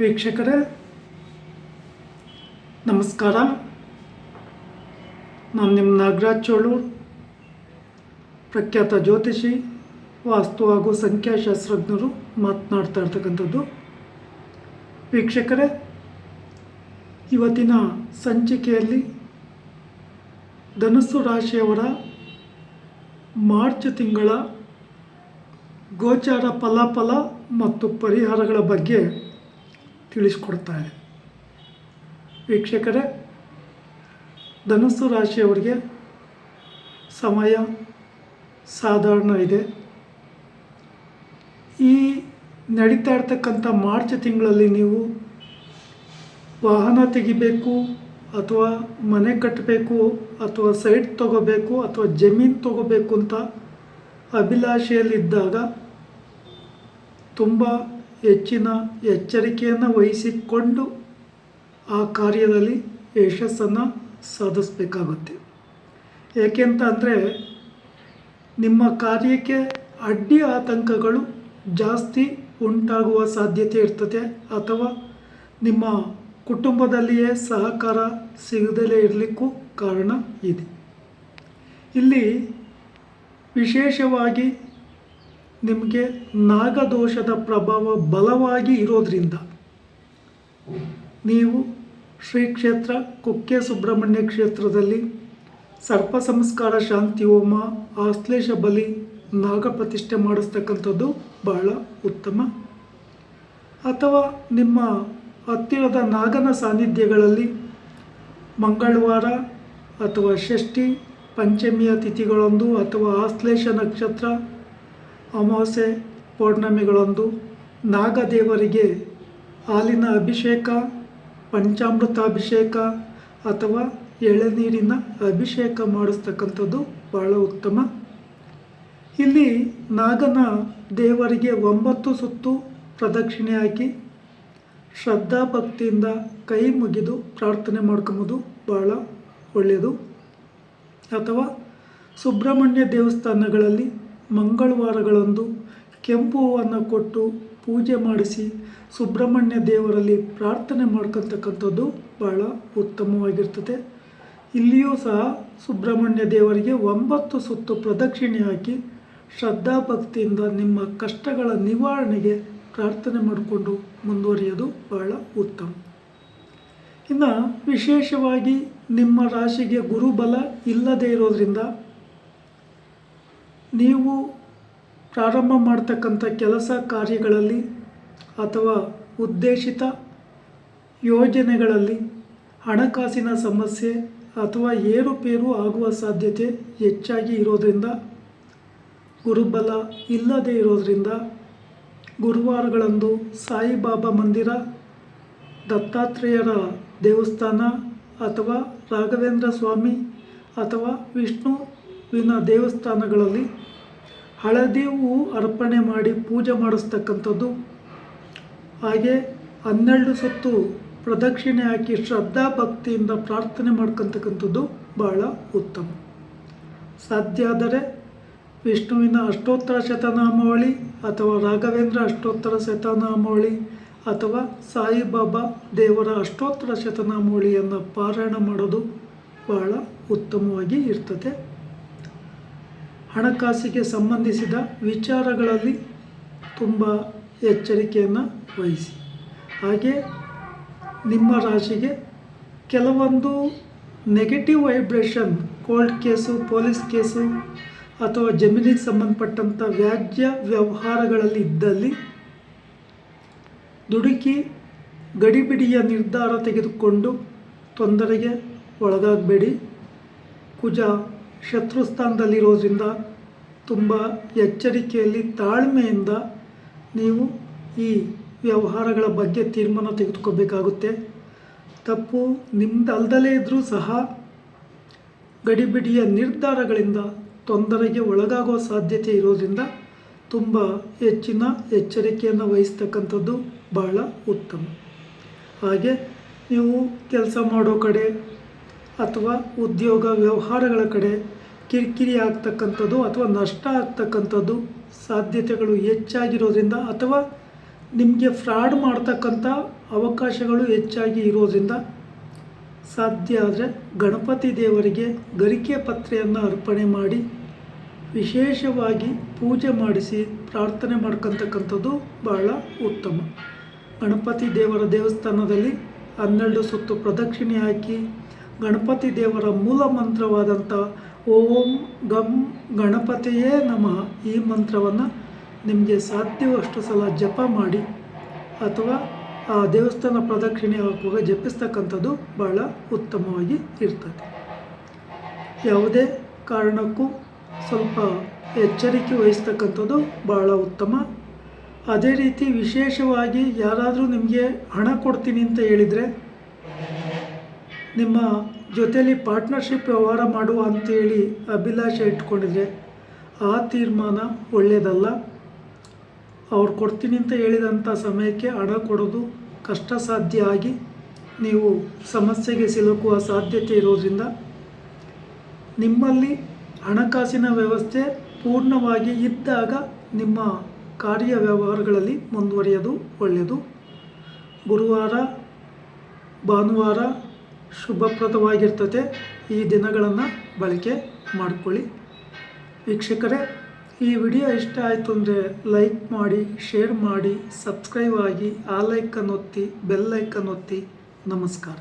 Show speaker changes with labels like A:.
A: ವೀಕ್ಷಕರೇ, ನಮಸ್ಕಾರ. ನಾನು ನಿಮ್ಮ ನಾಗರಾಜ್ ಚೋಳೂರ್ ಪ್ರಖ್ಯಾತ ಜ್ಯೋತಿಷಿ, ವಾಸ್ತು ಹಾಗೂ ಸಂಖ್ಯಾಶಾಸ್ತ್ರಜ್ಞರು ಮಾತನಾಡ್ತಾ ಇರ್ತಕ್ಕಂಥದ್ದು. ವೀಕ್ಷಕರೇ, ಇವತ್ತಿನ ಸಂಚಿಕೆಯಲ್ಲಿ ಧನಸ್ಸು ರಾಶಿಯವರ ಮಾರ್ಚ್ ತಿಂಗಳ ಗೋಚಾರ ಫಲಾಫಲ ಮತ್ತು ಪರಿಹಾರಗಳ ಬಗ್ಗೆ ತಿಳಿಸ್ಕೊಡ್ತಾರೆ. ವೀಕ್ಷಕರೇ, ಧನುಸ್ಸು ರಾಶಿಯವರಿಗೆ ಸಮಯ ಸಾಧಾರಣ ಇದೆ ಈ ನಡೀತಾ ಇರ್ತಕ್ಕಂಥ ಮಾರ್ಚ್ ತಿಂಗಳಲ್ಲಿ ನೀವು ವಾಹನ ತೆಗಿಬೇಕು ಅಥವಾ ಮನೆ ಕಟ್ಟಬೇಕು ಅಥವಾ ಸೈಟ್ ತಗೋಬೇಕು ಅಥವಾ ಜಮೀನು ತಗೋಬೇಕು ಅಂತ ಅಭಿಲಾಷೆಯಲ್ಲಿದ್ದಾಗ ತುಂಬ ಹೆಚ್ಚಿನ ಎಚ್ಚರಿಕೆಯನ್ನು ವಹಿಸಿಕೊಂಡು ಆ ಕಾರ್ಯದಲ್ಲಿ ಯಶಸ್ಸನ್ನು ಸಾಧಿಸಬೇಕಾಗುತ್ತೆ. ಏಕೆಂತ ಅಂದರೆ ನಿಮ್ಮ ಕಾರ್ಯಕ್ಕೆ ಅಡ್ಡಿ ಆತಂಕಗಳು ಜಾಸ್ತಿ ಉಂಟಾಗುವ ಸಾಧ್ಯತೆ ಇರ್ತದೆ ಅಥವಾ ನಿಮ್ಮ ಕುಟುಂಬದಲ್ಲಿಯೇ ಸಹಕಾರ ಸಿಗದಲೇ ಇರಲಿಕ್ಕೂ ಕಾರಣ ಇದೆ. ಇಲ್ಲಿ ವಿಶೇಷವಾಗಿ ನಿಮಗೆ ನಾಗದೋಷದ ಪ್ರಭಾವ ಬಲವಾಗಿ ಇರೋದ್ರಿಂದ ನೀವು ಶ್ರೀ ಕ್ಷೇತ್ರ ಕುಕ್ಕೆ ಸುಬ್ರಹ್ಮಣ್ಯ ಕ್ಷೇತ್ರದಲ್ಲಿ ಸರ್ಪ ಸಂಸ್ಕಾರ ಶಾಂತಿ ಹೋಮ ಆಶ್ಲೇಷ ಬಲಿ ನಾಗ ಪ್ರತಿಷ್ಠೆ ಮಾಡಿಸ್ತಕ್ಕಂಥದ್ದು ಬಹಳ ಉತ್ತಮ. ಅಥವಾ ನಿಮ್ಮ ಹತ್ತಿರದ ನಾಗನ ಸಾನ್ನಿಧ್ಯಗಳಲ್ಲಿ ಮಂಗಳವಾರ ಅಥವಾ ಷಷ್ಠಿ, ಪಂಚಮಿಯ ತಿಥಿಗಳೊಂದು ಅಥವಾ ಆಶ್ಲೇಷ ನಕ್ಷತ್ರ ಅಮಾವಾಸ್ಯೆ ಪೌರ್ಣಮಿಗಳಂದು ನಾಗದೇವರಿಗೆ ಹಾಲಿನ ಅಭಿಷೇಕ, ಪಂಚಾಮೃತಾಭಿಷೇಕ ಅಥವಾ ಎಳೆನೀರಿನ ಅಭಿಷೇಕ ಮಾಡಿಸ್ತಕ್ಕಂಥದ್ದು ಬಹಳ ಉತ್ತಮ. ಇಲ್ಲಿ ನಾಗನ ದೇವರಿಗೆ ಒಂಬತ್ತು ಸುತ್ತು ಪ್ರದಕ್ಷಿಣೆ ಹಾಕಿ ಶ್ರದ್ಧಾ ಭಕ್ತಿಯಿಂದ ಕೈ ಮುಗಿದು ಪ್ರಾರ್ಥನೆ ಮಾಡ್ಕೊಂಬೋದು ಭಾಳ ಒಳ್ಳೆಯದು. ಅಥವಾ ಸುಬ್ರಹ್ಮಣ್ಯ ದೇವಸ್ಥಾನಗಳಲ್ಲಿ ಮಂಗಳವಾರಗಳಂದು ಕೆಂಪು ಹೂವನ್ನು ಕೊಟ್ಟು ಪೂಜೆ ಮಾಡಿಸಿ ಸುಬ್ರಹ್ಮಣ್ಯ ದೇವರಲ್ಲಿ ಪ್ರಾರ್ಥನೆ ಮಾಡ್ಕೊಳ್ತಕ್ಕಂಥದ್ದು ಭಾಳ ಉತ್ತಮವಾಗಿರ್ತದೆ. ಇಲ್ಲಿಯೂ ಸಹ ಸುಬ್ರಹ್ಮಣ್ಯ ದೇವರಿಗೆ ಒಂಬತ್ತು ಸುತ್ತು ಪ್ರದಕ್ಷಿಣೆ ಹಾಕಿ ಶ್ರದ್ಧಾ ಭಕ್ತಿಯಿಂದ ನಿಮ್ಮ ಕಷ್ಟಗಳ ನಿವಾರಣೆಗೆ ಪ್ರಾರ್ಥನೆ ಮಾಡಿಕೊಂಡು ಮುಂದುವರಿಯೋದು ಬಹಳ ಉತ್ತಮ. ಇನ್ನು ವಿಶೇಷವಾಗಿ ನಿಮ್ಮ ರಾಶಿಗೆ ಗುರುಬಲ ಇಲ್ಲದೇ ಇರೋದ್ರಿಂದ ನೀವು ಪ್ರಾರಂಭ ಮಾಡ್ತಕ್ಕಂಥ ಕೆಲಸ ಕಾರ್ಯಗಳಲ್ಲಿ ಅಥವಾ ಉದ್ದೇಶಿತ ಯೋಜನೆಗಳಲ್ಲಿ ಹಣಕಾಸಿನ ಸಮಸ್ಯೆ ಅಥವಾ ಏರುಪೇರು ಆಗುವ ಸಾಧ್ಯತೆ ಹೆಚ್ಚಾಗಿ ಇರೋದರಿಂದ, ಗುರುಬಲ ಇಲ್ಲದೇ ಇರೋದರಿಂದ ಗುರುವಾರಗಳಂದು ಸಾಯಿಬಾಬಾ ಮಂದಿರ, ದತ್ತಾತ್ರೇಯರ ದೇವಸ್ಥಾನ ಅಥವಾ ರಾಘವೇಂದ್ರ ಸ್ವಾಮಿ ಅಥವಾ ವಿಷ್ಣುವಿನ ದೇವಸ್ಥಾನಗಳಲ್ಲಿ ಹಳದಿ ಹೂವು ಅರ್ಪಣೆ ಮಾಡಿ ಪೂಜೆ ಮಾಡಿಸ್ತಕ್ಕಂಥದ್ದು. ಹಾಗೆ ಹನ್ನೆರಡು ಸುತ್ತು ಪ್ರದಕ್ಷಿಣೆ ಹಾಕಿ ಶ್ರದ್ಧಾ ಭಕ್ತಿಯಿಂದ ಪ್ರಾರ್ಥನೆ ಮಾಡ್ಕೊತಕ್ಕಂಥದ್ದು ಬಹಳ ಉತ್ತಮ. ಸಾಧ್ಯ ಆದರೆ ವಿಷ್ಣುವಿನ ಅಷ್ಟೋತ್ತರ ಶತನಾಮಾವಳಿ ಅಥವಾ ರಾಘವೇಂದ್ರ ಅಷ್ಟೋತ್ತರ ಶತನಾಮಾವಳಿ ಅಥವಾ ಸಾಯಿಬಾಬಾ ದೇವರ ಅಷ್ಟೋತ್ತರ ಶತನಾಮಾವಳಿಯನ್ನು ಪಾರಾಯಣ ಮಾಡೋದು ಬಹಳ ಉತ್ತಮವಾಗಿ ಇರ್ತದೆ. ಹಣಕಾಸಿಗೆ ಸಂಬಂಧಿಸಿದ ವಿಚಾರಗಳಲ್ಲಿ ತುಂಬ ಎಚ್ಚರಿಕೆಯನ್ನು ವಹಿಸಿ. ಹಾಗೆ ನಿಮ್ಮ ರಾಶಿಗೆ ಕೆಲವೊಂದು negative vibration cold case police case ಅಥವಾ ಜಮೀನಿಗೆ ಸಂಬಂಧಪಟ್ಟಂಥ ವ್ಯಾಜ್ಯ ವ್ಯವಹಾರಗಳಲ್ಲಿ ಇದ್ದಲ್ಲಿ ದುಡುಕಿ ಗಡಿಬಿಡಿಯ ನಿರ್ಧಾರ ತೆಗೆದುಕೊಂಡು ತೊಂದರೆಗೆ ಒಳಗಾಗಬೇಡಿ. ಕುಜ ಶತ್ರುಸ್ಥಾನದಲ್ಲಿರೋದ್ರಿಂದ ತುಂಬ ಎಚ್ಚರಿಕೆಯಲ್ಲಿ ತಾಳ್ಮೆಯಿಂದ ನೀವು ಈ ವ್ಯವಹಾರಗಳ ಬಗ್ಗೆ ತೀರ್ಮಾನ ತೆಗೆದುಕೋಬೇಕಾಗುತ್ತೆ. ತಪ್ಪು ನಿಮ್ಮದಲ್ದಲೇ ಇದ್ದರೂ ಸಹ ಗಡಿಬಿಡಿಯ ನಿರ್ಧಾರಗಳಿಂದ ತೊಂದರೆಗೆ ಒಳಗಾಗೋ ಸಾಧ್ಯತೆ ಇರೋದ್ರಿಂದ ತುಂಬ ಹೆಚ್ಚಿನ ಎಚ್ಚರಿಕೆಯನ್ನು ವಹಿಸ್ತಕ್ಕಂಥದ್ದು ಬಹಳ ಉತ್ತಮ. ಹಾಗೆ ನೀವು ಕೆಲಸ ಮಾಡೋ ಕಡೆ ಅಥವಾ ಉದ್ಯೋಗ ವ್ಯವಹಾರಗಳ ಕಡೆ ಕಿರಿಕಿರಿ ಆಗ್ತಕ್ಕಂಥದ್ದು ಅಥವಾ ನಷ್ಟ ಆಗ್ತಕ್ಕಂಥದ್ದು ಸಾಧ್ಯತೆಗಳು ಹೆಚ್ಚಾಗಿರೋದ್ರಿಂದ ಅಥವಾ ನಿಮಗೆ ಫ್ರಾಡ್ ಮಾಡ್ತಕ್ಕಂಥ ಅವಕಾಶಗಳು ಹೆಚ್ಚಾಗಿ ಇರೋದ್ರಿಂದ ಸಾಧ್ಯ ಆದರೆ ಗಣಪತಿ ದೇವರಿಗೆ ಗರಿಕೆ ಪತ್ರೆಯನ್ನು ಅರ್ಪಣೆ ಮಾಡಿ ವಿಶೇಷವಾಗಿ ಪೂಜೆ ಮಾಡಿಸಿ ಪ್ರಾರ್ಥನೆ ಮಾಡ್ಕೊತಕ್ಕಂಥದ್ದು ಬಹಳ ಉತ್ತಮ. ಗಣಪತಿ ದೇವರ ದೇವಸ್ಥಾನದಲ್ಲಿ ಹನ್ನೆರಡು ಸುತ್ತು ಪ್ರದಕ್ಷಿಣೆ ಹಾಕಿ ಗಣಪತಿ ದೇವರ ಮೂಲ ಮಂತ್ರವಾದಂಥ ಓಂ ಗಂ ಗಣಪತಿಯೇ ನಮಃ ಈ ಮಂತ್ರವನ್ನು ನಿಮಗೆ ಸಾಧ್ಯವಷ್ಟು ಸಲ ಜಪ ಮಾಡಿ ಅಥವಾ ಆ ದೇವಸ್ಥಾನ ಪ್ರದಕ್ಷಿಣೆ ಹಾಕುವಾಗ ಜಪಿಸ್ತಕ್ಕಂಥದ್ದು ಬಹಳ ಉತ್ತಮವಾಗಿ ಇರ್ತದೆ. ಯಾವುದೇ ಕಾರಣಕ್ಕೂ ಸ್ವಲ್ಪ ಎಚ್ಚರಿಕೆ ವಹಿಸ್ತಕ್ಕಂಥದ್ದು ಬಹಳ ಉತ್ತಮ. ಅದೇ ರೀತಿ ವಿಶೇಷವಾಗಿ ಯಾರಾದರೂ ನಿಮಗೆ ಹಣ ಕೊಡ್ತೀನಿ ಅಂತ ಹೇಳಿದರೆ ನಿಮ್ಮ ಜೊತೆಯಲ್ಲಿ ಪಾರ್ಟ್ನರ್ಶಿಪ್ ವ್ಯವಹಾರ ಮಾಡುವ ಅಂತೇಳಿ ಅಭಿಲಾಷೆ ಇಟ್ಕೊಂಡಿದ್ರೆ ಆ ತೀರ್ಮಾನ ಒಳ್ಳೆಯದಲ್ಲ ಅವ್ರು ಕೊಡ್ತೀನಿ ಅಂತ ಹೇಳಿದಂಥ ಸಮಯಕ್ಕೆ ಹಣ ಕೊಡೋದು ಕಷ್ಟ ಸಾಧ್ಯ ಆಗಿ ನೀವು ಸಮಸ್ಯೆಗೆ ಸಿಲುಕುವ ಸಾಧ್ಯತೆ ಇರೋದ್ರಿಂದ ನಿಮ್ಮಲ್ಲಿ ಹಣಕಾಸಿನ ವ್ಯವಸ್ಥೆ ಪೂರ್ಣವಾಗಿ ಇದ್ದಾಗ ನಿಮ್ಮ ಕಾರ್ಯ ವ್ಯವಹಾರಗಳಲ್ಲಿ ಮುಂದುವರಿಯೋದು ಒಳ್ಳೆಯದು ಗುರುವಾರ, ಭಾನುವಾರ ಶುಭಪ್ರದವಾಗಿರ್ತದೆ. ಈ ದಿನಗಳನ್ನು ಬಳಕೆ ಮಾಡಿಕೊಳ್ಳಿ. ವೀಕ್ಷಕರೇ, ಈ ವಿಡಿಯೋ ಇಷ್ಟ ಆಯಿತು ಅಂದರೆ ಲೈಕ್ ಮಾಡಿ, ಶೇರ್ ಮಾಡಿ, ಸಬ್ಸ್ಕ್ರೈಬ್ ಆಗಿ, ಆ ಲೈಕನ್ನು ಒತ್ತಿ ಲೈಕನ್ನು ಒತ್ತಿ. ನಮಸ್ಕಾರ.